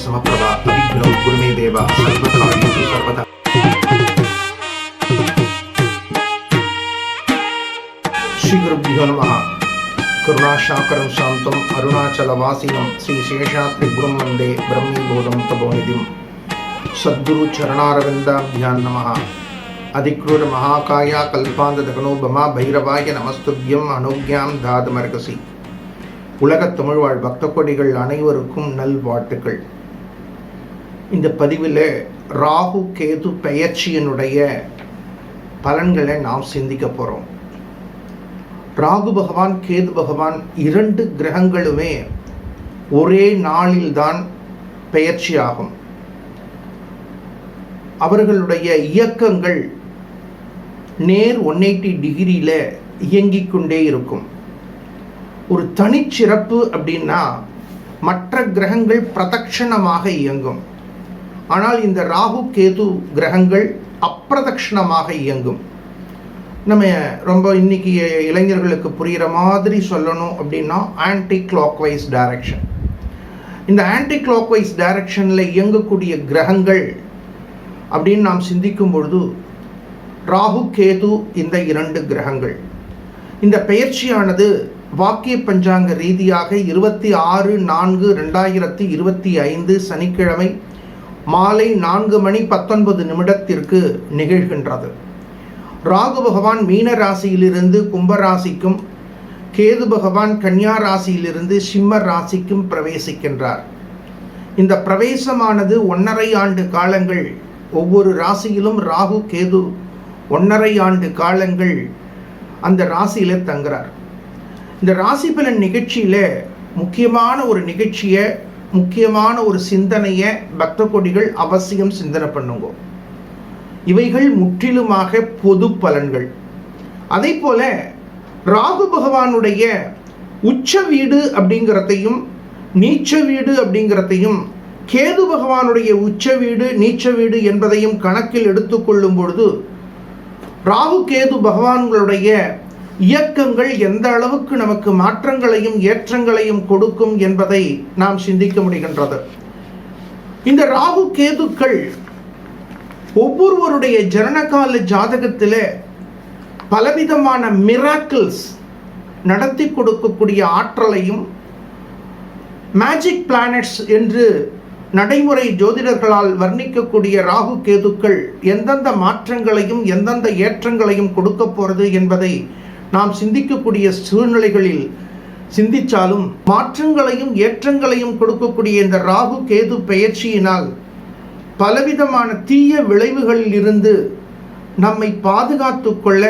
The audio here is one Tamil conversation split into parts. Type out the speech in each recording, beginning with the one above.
சமப்பிரபா அபிக்னம் குருமே தேவா சர்வதாயு சர்வதா ஸ்ரீகுருபியோ நம கருணாசாக்கரம் சாந்தம் அருணாச்சலவாசினம் ஸ்ரீ சேஷாத்ரி குரும் வந்தே பிரம்மீபோதம் தபோநிதிம் சத்குரு சரணாரவிந்தாபியான் நம அதிக்ரூர மகாகாயா கல்பாந்த தகனோபமா பைரவாய நமஸ்துபியம் அனுக்யாம் தாதமர்கசி உலகத் தமிழ்வாழ் பக்த கொடிகள் அனைவருக்கும் நல்வாழ்த்துக்கள் இந்த பதிவில் ராகு கேது பெயர்ச்சியினுடைய பலன்களை நாம் சிந்திக்க போகிறோம் ராகு பகவான் கேது பகவான் இரண்டு கிரகங்களுமே ஒரே நாளில்தான் பெயர்ச்சியாகும். அவர்களுடைய இயக்கங்கள் நேர் ஒன் எயிட்டி டிகிரியில் இயங்கிக் கொண்டே இருக்கும். ஒரு தனிச்சிறப்பு அப்படின்னா மற்ற கிரகங்கள் பிரதட்சணமாக இயங்கும். ஆனால் இந்த ராகு கேது கிரகங்கள் அப்பிரதக்ஷணமாக இயங்கும். நம்ம ரொம்ப இன்னைக்கு இளைஞர்களுக்கு புரிகிற மாதிரி சொல்லணும் அப்படின்னா ஆன்டி கிளாக்வைஸ் டைரக்ஷன் இந்த ஆன்டி கிளாக்வைஸ் டைரக்ஷனில் இயங்கக்கூடிய கிரகங்கள் அப்படின்னு நாம் சிந்திக்கும் பொழுது ராகு கேது இந்த இரண்டு கிரகங்கள். இந்த பெயர்ச்சியானது வாக்கிய பஞ்சாங்க ரீதியாக இருபத்தி ஆறு நான்கு ரெண்டாயிரத்தி இருபத்தி ஐந்து சனிக்கிழமை மாலை நான்கு மணி பத்தொன்பது நிமிடத்திற்கு நிகழ்கின்றது. ராகு பகவான் மீன ராசியிலிருந்து கும்பராசிக்கும் கேது பகவான் கன்னியா ராசியிலிருந்து சிம்ம ராசிக்கும் பிரவேசிக்கின்றார். இந்த பிரவேசமானது ஒன்றரை ஆண்டு காலங்கள் ஒவ்வொரு ராசியிலும் ராகு கேது ஒன்றரை ஆண்டு காலங்கள் அந்த ராசியில் தங்குறார். இந்த ராசி பலன் நிகழ்ச்சியில் முக்கியமான ஒரு நிகழ்ச்சியை முக்கியமான ஒரு சிந்தனையை பக்த கொடிகள் அவசியம் சிந்தனை பண்ணுங்க. இவைகள் முற்றிலுமாக பொது பலன்கள். அதே போல ராகு பகவானுடைய உச்ச வீடு அப்படிங்கிறதையும் நீச்ச வீடு அப்படிங்கிறதையும் கேது பகவானுடைய உச்ச வீடு நீச்ச வீடு என்பதையும் கணக்கில் எடுத்துக்கொள்ளும் பொழுது ராகு கேது பகவான்களுடைய இயக்கங்கள் எந்த அளவுக்கு நமக்கு மாற்றங்களையும் ஏற்றங்களையும் கொடுக்கும் என்பதை நாம் சிந்திக்க முடிகின்றது. இந்த ராகு கேதுக்கள் ஒவ்வொருவருடைய ஜனனகால ஜாதகத்திலே பலவிதமான மிராக்கிள்ஸ் நடத்தி கொடுக்கக்கூடிய ஆற்றலையும் மேஜிக் பிளானட்ஸ் என்று நடைமுறை ஜோதிடர்களால் வர்ணிக்கக்கூடிய ராகு கேதுக்கள் எந்தெந்த மாற்றங்களையும் எந்தெந்த ஏற்றங்களையும் கொடுக்க போகிறது என்பதை நாம் சிந்திக்கக்கூடிய சூழ்நிலைகளில் சிந்திச்சாலும் மாற்றங்களையும் ஏற்றங்களையும் கொடுக்கக்கூடிய இந்த ராகு கேது பெயர்ச்சியினால் பலவிதமான தீய விளைவுகளில் இருந்து நம்மை பாதுகாத்து கொள்ள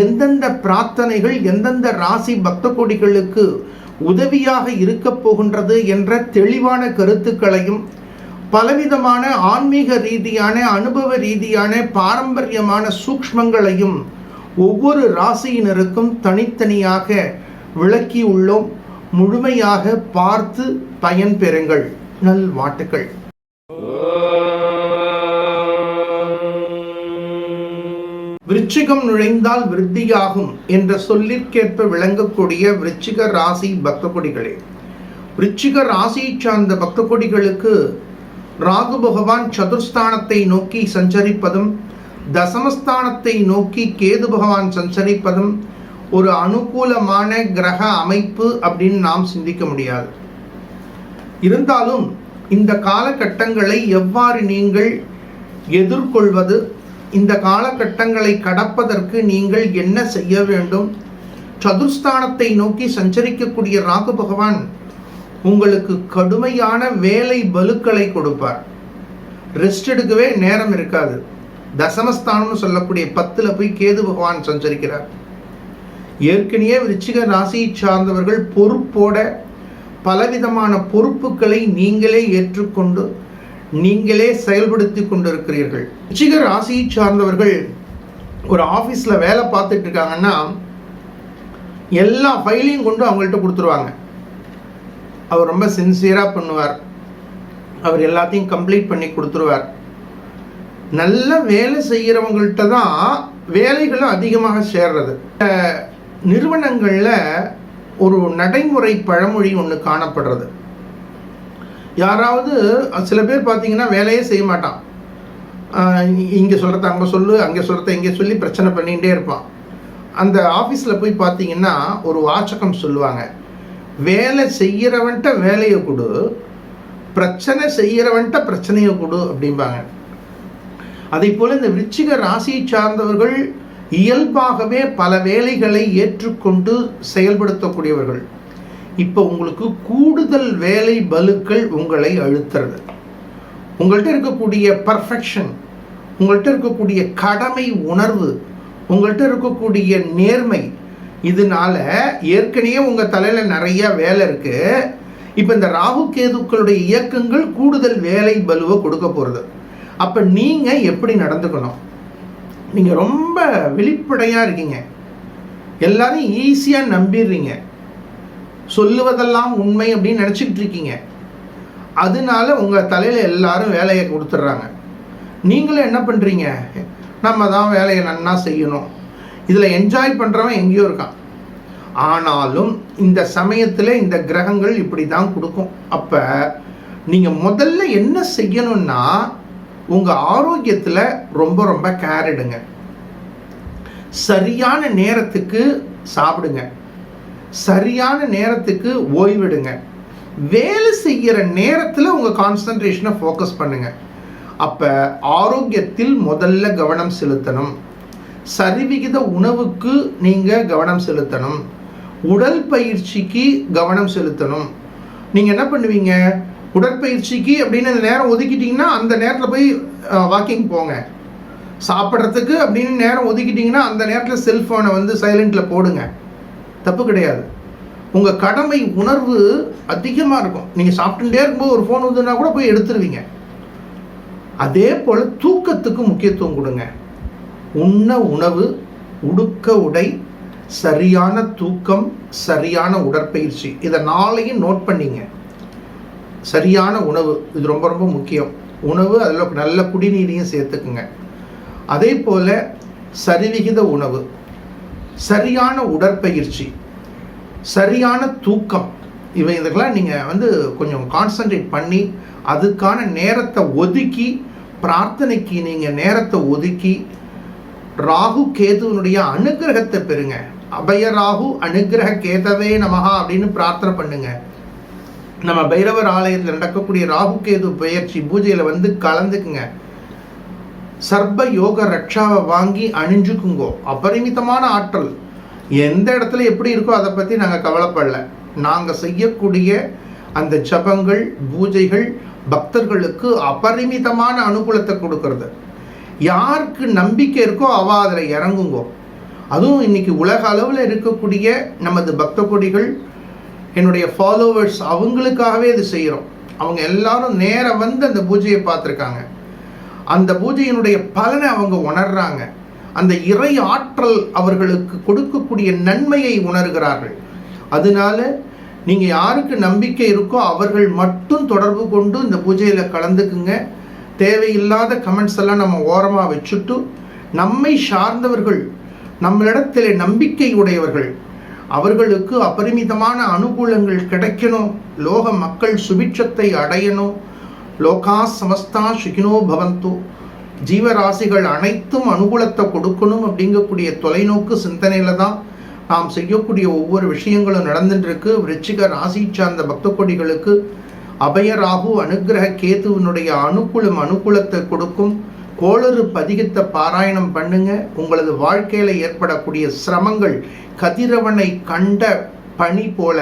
எந்தெந்த பிரார்த்தனைகள் எந்தெந்த ராசி பக்த கொடிகளுக்கு உதவியாக இருக்கப் போகின்றது என்ற தெளிவான கருத்துக்களையும் பலவிதமான ஆன்மீக ரீதியான அனுபவ ரீதியான பாரம்பரியமான சூக்ஷ்மங்களையும் ஒவ்வொரு ராசியினருக்கும் தனித்தனியாக விளக்கி உள்ளோம். முழுமையாக பார்த்து பயன் பெறுங்கள். நல் நல்வாட்டுக்கள் விருச்சிகம் நுழைந்தால் விருத்தியாகும் என்ற சொல்லிற்கேற்ப விளங்கக்கூடிய விருச்சிக ராசி பக்த கொடிகளே விருச்சிக ராசியை சார்ந்த பக்த கொடிகளுக்கு ராகு பகவான் சதுர்ஸ்தானத்தை நோக்கி சஞ்சரிப்பதும் தசமஸ்தானத்தை நோக்கி கேது பகவான் சஞ்சரிப்பதும் ஒரு அனுகூலமான கிரக அமைப்பு அப்படின்னு நாம் சிந்திக்க முடியாது. இருந்தாலும் இந்த காலகட்டங்களை எவ்வாறு நீங்கள் எதிர்கொள்வது இந்த காலகட்டங்களை கடப்பதற்கு நீங்கள் என்ன செய்ய வேண்டும் சதுர்ஸ்தானத்தை நோக்கி சஞ்சரிக்கக்கூடிய ராகு பகவான் உங்களுக்கு கடுமையான வேலை பலுக்களை கொடுப்பார். ரெஸ்ட் எடுக்கவே நேரம் இருக்காது. தசமஸ்தானம்னு சொல்லக்கூடிய பத்தில் போய் கேது பகவான் சஞ்சரிக்கிறார். ஏற்கனவே விருச்சிக ராசியை சார்ந்தவர்கள் பொறுப்போட பலவிதமான பொறுப்புகளை நீங்களே ஏற்றுக்கொண்டு நீங்களே செயல்படுத்தி கொண்டிருக்கிறீர்கள். விருச்சிக ராசியை சார்ந்தவர்கள் ஒரு ஆஃபீஸில் வேலை பார்த்துட்டு இருக்காங்கன்னா எல்லா ஃபைலையும் கொண்டு அவங்கள்ட்ட கொடுத்துருவாங்க. அவர் ரொம்ப சின்சியராக பண்ணுவார். அவர் எல்லாத்தையும் கம்ப்ளீட் பண்ணி கொடுத்துருவார். நல்ல வேலை செய்கிறவங்கள்ட்ட தான் வேலைகளும் அதிகமாக சேர்றது. நிறுவனங்களில் ஒரு நடைமுறை பழமொழி ஒன்று காணப்படுறது. யாராவது சில பேர் பார்த்தீங்கன்னா வேலையே செய்ய மாட்டான். இங்கே சொல்கிறத அங்கே சொல்லு அங்கே சொல்கிறத இங்கே சொல்லி பிரச்சனை பண்ணிகிட்டே இருப்பான். அந்த ஆஃபீஸில் போய் பார்த்தீங்கன்னா ஒரு வாச்சகம் சொல்லுவாங்க. வேலை செய்கிறவன்ட்ட வேலையை கொடு பிரச்சனை செய்கிறவன்ட்ட பிரச்சனையை கொடு அப்படிம்பாங்க. அதே போல் இந்த விருச்சிக ராசியை சார்ந்தவர்கள் இயல்பாகவே பல வேலைகளை ஏற்றுக்கொண்டு செயல்படுத்தக்கூடியவர்கள். இப்போ உங்களுக்கு கூடுதல் வேலை பலுக்கள் உங்களை அழுத்துறது. உங்கள்கிட்ட இருக்கக்கூடிய பர்ஃபெக்ஷன் உங்கள்கிட்ட இருக்கக்கூடிய கடமை உணர்வு உங்கள்கிட்ட இருக்கக்கூடிய நேர்மை இதனால ஏற்கனவே உங்கள் தலையில் நிறைய வேலை இருக்குது இப்போ இந்த ராகு கேதுக்களுடைய இயக்கங்கள் கூடுதல் வேலை பலுவை கொடுக்க போகிறது அப்போ நீங்கள் எப்படி நடந்துக்கணும்? நீங்கள் ரொம்ப வெளிப்படையாக இருக்கீங்க. எல்லாரும் ஈஸியாக நம்பிடுறீங்க. சொல்லுவதெல்லாம் உண்மை அப்படின்னு நினச்சிக்கிட்டு இருக்கீங்க. அதனால உங்கள் தலையில் எல்லாரும் வேலையை கொடுத்துட்றாங்க. நீங்களும் என்ன பண்ணுறீங்க நம்ம தான் வேலையை நன்னா செய்யணும். இதில் என்ஜாய் பண்ணுறவன் எங்கேயோ இருக்கான். ஆனாலும் இந்த சமயத்தில் இந்த கிரகங்கள் இப்படி தான் கொடுக்கும். அப்போ நீங்கள் முதல்ல என்ன செய்யணும்னா உங்கள் ஆரோக்கியத்தில் ரொம்ப ரொம்ப கேர் எடுங்க. சரியான நேரத்துக்கு சாப்பிடுங்க. சரியான நேரத்துக்கு ஓய்வெடுங்க. வேலை செய்கிற நேரத்தில் உங்கள் கான்சன்ட்ரேஷனை ஃபோக்கஸ் பண்ணுங்கள் அப்போ ஆரோக்கியத்தில் முதல்ல கவனம் செலுத்தணும். சரிவிகித உணவுக்கு நீங்கள் கவனம் செலுத்தணும். உடல் பயிற்சிக்கு கவனம் செலுத்தணும். நீங்கள் என்ன பண்ணுவீங்க? உடற்பயிற்சிக்கு அப்படின்னு அந்த நேரம் ஒதுக்கிட்டிங்கன்னா அந்த நேரத்தில் போய் வாக்கிங் போங்க. சாப்பிட்றதுக்கு அப்படின்னு நேரம் ஒதுக்கிட்டிங்கன்னா அந்த நேரத்தில் செல்ஃபோனை வந்து சைலண்டில் போடுங்க. தப்பு கிடையாது. உங்கள் கடமை உணர்வு அதிகமாக இருக்கும். நீங்கள் சாப்பிட்டுட்டே இருக்கும்போது ஒரு ஃபோன் வந்துன்னா கூட போய் எடுத்துருவீங்க. அதே போல் தூக்கத்துக்கு முக்கியத்துவம் கொடுங்க. உண்ண உணவு உடுக்க உடை சரியான தூக்கம் சரியான உடற்பயிற்சி. இதை நாளையும் நோட் பண்ணிங்க. சரியான உணவு இது ரொம்ப ரொம்ப முக்கியம். உணவு அதில் நல்ல குடிநீரையும் சேர்த்துக்குங்க. அதே போல் சரிவிகித உணவு சரியான உடற்பயிற்சி சரியான தூக்கம் இவை இதுக்கெல்லாம் நீங்கள் வந்து கொஞ்சம் கான்சன்ட்ரேட் பண்ணி அதுக்கான நேரத்தை ஒதுக்கி பிரார்த்தனைக்கு நீங்கள் நேரத்தை ஒதுக்கி ராகு கேதுவனுடைய அனுகிரகத்தை பெறுங்க. அபய ராகு அனுகிரக கேதவே நமகா அப்படின்னு பிரார்த்தனை பண்ணுங்கள் நம்ம பைரவர் ஆலயத்தில் நடக்கக்கூடிய ராகு கேது பயிற்சி பூஜையில் வந்து கலந்துக்குங்க. சர்ப யோக ரக்ஷாவை வாங்கி அணிஞ்சுக்குங்கோ. அபரிமிதமான ஆற்றல். எந்த இடத்துல எப்படி இருக்கோ அதை பற்றி நாங்கள் கவலைப்படல. நாங்கள் செய்யக்கூடிய அந்த ஜபங்கள் பூஜைகள் பக்தர்களுக்கு அபரிமிதமான அனுகூலத்தை கொடுக்கறது. யாருக்கு நம்பிக்கை இருக்கோ அவ அதில் இறங்குங்கோ. அதுவும் இன்னைக்கு உலக அளவில் இருக்கக்கூடிய நமது பக்த கொடிகள் என்னுடைய ஃபாலோவர்ஸ் அவங்களுக்காகவே இது செய்கிறோம். அவங்க எல்லாரும் நேராக வந்து அந்த பூஜையை பார்த்துருக்காங்க. அந்த பூஜையினுடைய பலனை அவங்க உணர்றாங்க. அந்த இறை ஆற்றல் அவர்களுக்கு கொடுக்கக்கூடிய நன்மையை உணர்கிறார்கள். அதனால நீங்கள் யாருக்கு நம்பிக்கை இருக்கோ அவர்கள் மட்டும் தொடர்பு கொண்டு இந்த பூஜையில் கலந்துக்குங்க. தேவையில்லாத கமெண்ட்ஸ் எல்லாம் நம்ம ஓரமாக வச்சுட்டு நம்மை சார்ந்தவர்கள் நம்மளிடத்தில் நம்பிக்கை உடையவர்கள் அவர்களுக்கு அபரிமிதமான அனுகூலங்கள் கிடைக்கணும். லோக மக்கள் சுபிட்சத்தை அடையணும். லோகா சமஸ்தா சுகினோ பவந்தோ. ஜீவராசிகள் அனைத்தும் அனுகூலத்தை கொடுக்கணும் அப்படிங்கக்கூடிய தொலைநோக்கு சிந்தனையில தான் நாம் செய்யக்கூடிய ஒவ்வொரு விஷயங்களும் நடந்துட்டுருக்கு. விருச்சிக ராசி சார்ந்த பக்த கொடிகளுக்கு அபயராகு அனுகிரக கேதுவினுடைய அனுகூலம் அனுகூலத்தை கொடுக்கும். கோளறு பதிகத்தை பாராயணம் பண்ணுங்க. உங்களது வாழ்க்கையில ஏற்படக்கூடிய சிரமங்கள் கதிரவனை கண்ட பனி போல.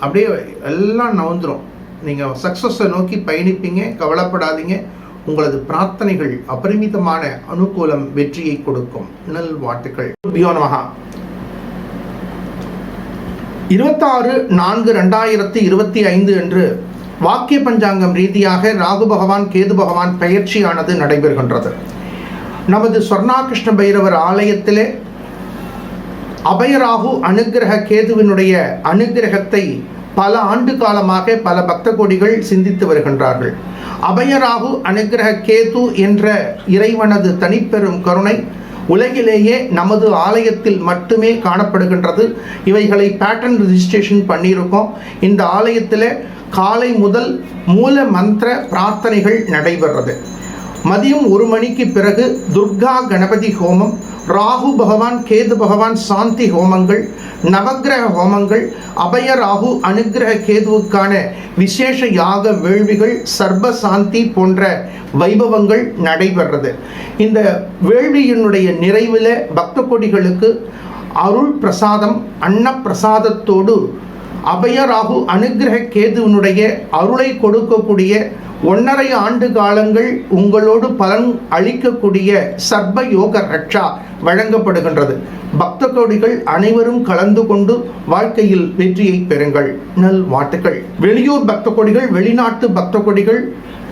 அப்படியே எல்லாம் நவந்துடும் நீங்கள் சக்ஸஸை நோக்கி பயணிப்பீங்க கவலைப்படாதீங்க. உங்களது பிரார்த்தனைகள் அபரிமிதமான அனுகூலம் வெற்றியை கொடுக்கும். நல் வாழ்த்துக்கள். பியோனமகா இருபத்தாறு நான்கு ரெண்டாயிரத்தி இருபத்தி ஐந்து என்று வாக்கிய பஞ்சாங்கம் ரீதியாக ராகு பகவான் கேது பகவான் பயிற்சியானது நடைபெறுகின்றது. நமது சொர்ணாகிருஷ்ண பைரவர் ஆலயத்திலே அபயராகு அனுகிரக கேதுவினுடைய அனுகிரகத்தை பல ஆண்டு காலமாக பல பக்த கோடிகள் சிந்தித்து வருகின்றார்கள். அபயராகு அனுகிரக கேது என்ற இறைவனது தனிப்பெரும் கருணை உலகிலேயே நமது ஆலயத்தில் மட்டுமே காணப்படுகின்றது. இவைகளை பேட்டன் ரிஜிஸ்ட்ரேஷன் பண்ணியிருக்கோம். இந்த ஆலயத்தில் காலை முதல் மூல மந்திர பிரார்த்தனைகள் நடைபெறது மதியம் ஒரு மணிக்கு பிறகு துர்கா கணபதி ஹோமம் ராகு பகவான் கேது பகவான் சாந்தி ஹோமங்கள் நவக்கிரக ஹோமங்கள் அபய ராகு அனுகிரக கேதுவுக்கான விசேஷ யாக வேள்விகள் சர்ப சாந்தி போன்ற வைபவங்கள் நடைபெறது இந்த வேள்வியினுடைய நிறைவில் பக்த கொடிகளுக்கு அருள் பிரசாதம் அன்னப்பிரசாதத்தோடு அபயராகு அனுகிரக கேதுவனுடைய அருளை கொடுக்கக்கூடிய ஒன்றரை ஆண்டு காலங்கள் உங்களோடு பலன் அளிக்கக்கூடிய சர்ப யோக ரக்ஷா வழங்கப்படுகின்றது. பக்த கோடிகள் அனைவரும் கலந்து கொண்டு வாழ்க்கையில் வெற்றியை பெறுங்கள். நல் வாழ்த்துக்கள். வெளியூர் பக்த கொடிகள் வெளிநாட்டு பக்த கொடிகள்